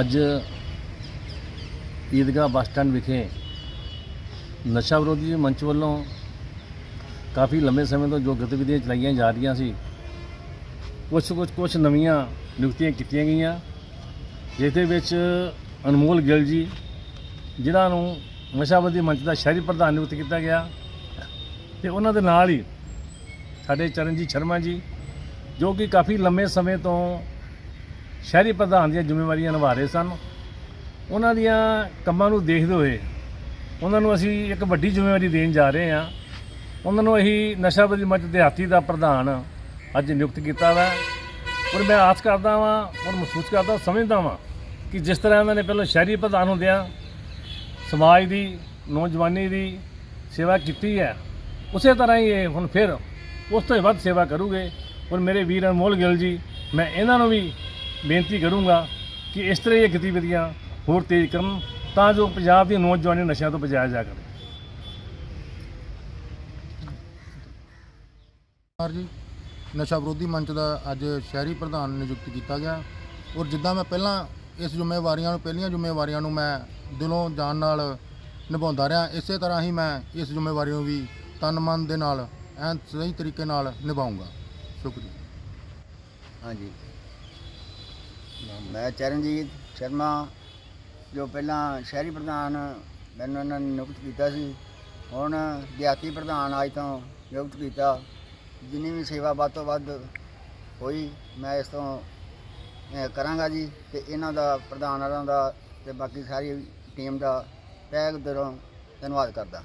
ਅੱਜ Idgah bus stand ਵਿਖੇ ਨਸ਼ਾ ਵਿਰੋਧੀ ਮੰਚ ਵੱਲੋਂ ਕਾਫੀ ਲੰਮੇ ਸਮੇਂ ਤੋਂ ਜੋ ਗਤੀਵਿਧੀਆਂ ਚਲਾਈਆਂ ਜਾ ਰਹੀਆਂ ਸੀ, ਕੁਛ ਕੁਛ ਕੁਛ ਨਵੀਆਂ ਨਿਯੁਕਤੀਆਂ ਕੀਤੀਆਂ ਗਈਆਂ, ਜਿਸ ਦੇ ਵਿੱਚ ਅਨਮੋਲ ਗਿੱਲ ਜੀ, ਜਿਨ੍ਹਾਂ ਨੂੰ ਨਸ਼ਾ ਵਿਰੋਧੀ ਮੰਚ ਦਾ ਸ਼ਹਿਰੀ ਪ੍ਰਧਾਨ ਨਿਯੁਕਤ ਕੀਤਾ ਗਿਆ ਤੇ ਉਹਨਾਂ ਦੇ ਨਾਲ ਹੀ ਸਾਡੇ ਚਰਨਜੀਤ ਸ਼ਰਮਾ ਜੀ, ਜੋ ਕਿ ਕਾਫੀ ਲੰਮੇ ਸਮੇਂ ਤੋਂ ਸ਼ਹਿਰੀ ਪ੍ਰਧਾਨ ਦੀਆਂ ਜ਼ਿੰਮੇਵਾਰੀਆਂ ਨਿਭਾ ਰਹੇ ਸਨ। ਉਹਨਾਂ ਦੀਆਂ ਕੰਮਾਂ ਨੂੰ ਦੇਖਦੇ ਹੋਏ ਉਹਨਾਂ ਨੂੰ ਅਸੀਂ ਇੱਕ ਵੱਡੀ ਜ਼ਿੰਮੇਵਾਰੀ ਦੇਣ ਜਾ ਰਹੇ ਹਾਂ। ਉਹਨਾਂ ਨੂੰ ਅਸੀਂ ਨਸ਼ਾ ਵਿਰੋਧੀ ਮੰਚ ਦਿਹਾਤੀ ਦਾ ਪ੍ਰਧਾਨ ਅੱਜ ਨਿਯੁਕਤ ਕੀਤਾ ਵਾ। ਔਰ ਮੈਂ ਆਸ ਕਰਦਾ ਵਾਂ ਔਰ ਮਹਿਸੂਸ ਕਰਦਾ, ਸਮਝਦਾ ਵਾਂ ਕਿ ਜਿਸ ਤਰ੍ਹਾਂ ਇਹਨਾਂ ਨੇ ਪਹਿਲਾਂ ਸ਼ਹਿਰੀ ਪ੍ਰਧਾਨ ਹੁੰਦਿਆਂ ਸਮਾਜ ਦੀ, ਨੌਜਵਾਨੀ ਦੀ ਸੇਵਾ ਕੀਤੀ ਹੈ, ਉਸੇ ਤਰ੍ਹਾਂ ਹੀ ਇਹ ਹੁਣ ਫਿਰ ਉਸ ਤੋਂ ਹੀ ਵੱਧ ਸੇਵਾ ਕਰੂਗੇ। ਔਰ ਮੇਰੇ ਵੀਰ ਅਨਮੋਲ ਗਿੱਲ ਜੀ, ਮੈਂ ਇਹਨਾਂ ਨੂੰ ਵੀ ਬੇਨਤੀ ਕਰੂੰਗਾ ਕਿ ਇਸ ਤਰ੍ਹਾਂ ਦੀਆਂ ਗਤੀਵਿਧੀਆਂ ਹੋਰ ਤੇਜ਼ ਕਰਨ ਤਾਂ ਜੋ ਪੰਜਾਬ ਦੀ ਨੌਜਵਾਨੀ ਨੂੰ ਨਸ਼ਿਆਂ ਤੋਂ ਬਚਾਇਆ ਜਾ ਸਕੇ। ਸਰ ਜੀ ਨਸ਼ਾ ਵਿਰੋਧੀ ਮੰਚ ਦਾ ਅੱਜ ਸ਼ਹਿਰੀ ਪ੍ਰਧਾਨ ਨਿਯੁਕਤ ਕੀਤਾ ਗਿਆ। ਔਰ ਜਿੱਦਾਂ ਮੈਂ ਪਹਿਲਾਂ ਇਸ ਜ਼ਿੰਮੇਵਾਰੀਆਂ ਨੂੰ ਪਹਿਲੀਆਂ ਜ਼ਿੰਮੇਵਾਰੀਆਂ ਨੂੰ ਮੈਂ ਦਿਲੋਂ ਜਾਨ ਨਾਲ ਨਿਭਾਉਂਦਾ ਰਿਹਾ ਇਸੇ ਤਰ੍ਹਾਂ ਹੀ ਮੈਂ ਇਸ ਜ਼ਿੰਮੇਵਾਰੀ ਨੂੰ ਵੀ ਤਨ ਮਨ ਦੇ ਨਾਲ ਐਨ ਸਹੀ ਤਰੀਕੇ ਨਾਲ ਨਿਭਾਉਂਗਾ ਸ਼ੁਕਰੀਆ। ਹਾਂਜੀ। ਮੈਂ ਚਰਨਜੀਤ ਸ਼ਰਮਾ, ਜੋ ਪਹਿਲਾਂ ਸ਼ਹਿਰੀ ਪ੍ਰਧਾਨ ਮੈਨੂੰ ਇਹਨਾਂ ਨੇ ਨਿਯੁਕਤ ਕੀਤਾ ਸੀ, ਹੁਣ ਦਿਹਾਤੀ ਪ੍ਰਧਾਨ ਅੱਜ ਤੋਂ ਨਿਯੁਕਤ ਕੀਤਾ। ਜਿੰਨੀ ਵੀ ਸੇਵਾ ਵੱਧ ਤੋਂ ਵੱਧ ਹੋਈ, ਮੈਂ ਇਸ ਤੋਂ ਕਰਾਂਗਾ ਜੀ ਤੇ ਇਹਨਾਂ ਦਾ ਪ੍ਰਧਾਨ ਵਾਲਿਆਂ ਦਾ ਤੇ ਬਾਕੀ ਸਾਰੀ ਟੀਮ ਦਾ ਤਹਿ ਦਿਲੋਂ ਧੰਨਵਾਦ ਕਰਦਾ।